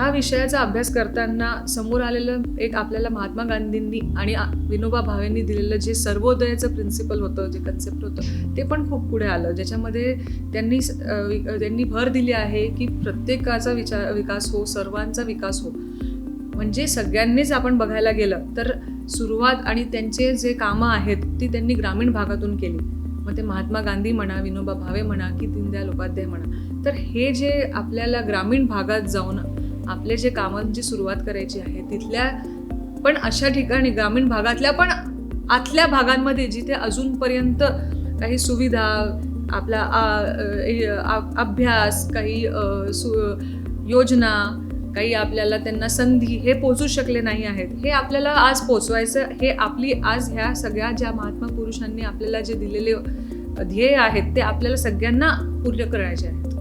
ह्या विषयाचा अभ्यास करताना समोर आलेलं एक आपल्याला महात्मा गांधींनी आणि विनोबा भावेंनी दिलेलं जे सर्वोदयाचं प्रिन्सिपल होतं जे कन्सेप्ट होतं ते पण खूप पुढे आलं. ज्याच्यामध्ये त्यांनी स- त्यांनी भर दिली आहे की प्रत्येकाचा विचार विकास हो सर्वांचा विकास हो. म्हणजे सगळ्यांनीच आपण बघायला गेलं तर सुरुवात आणि त्यांचे जे कामं आहेत ती त्यांनी ग्रामीण भागातून केली. मग ते महात्मा गांधी म्हणा विनोबा भावे म्हणा की दीनदयाल उपाध्याय म्हणा. तर हे जे आपल्याला ग्रामीण भागात जाऊन आपले जे कामांची सुरुवात करायची आहे तिथल्या पण अशा ठिकाणी ग्रामीण भागातल्या पण आतल्या भागांमध्ये जिथे अजूनपर्यंत काही सुविधा आपला आ- अभ्यास काही सु योजना काही आपल्याला त्यांना संधी हे पोचू शकले नाही आहेत. हे आपल्याला आज पोचवायचं हे आपली आज ह्या सगळ्या ज्या महात्मा पुरुषांनी आपल्याला जे दिलेले ध्येय आहेत ते आपल्याला सगळ्यांना पूर्ण करायचे आहेत.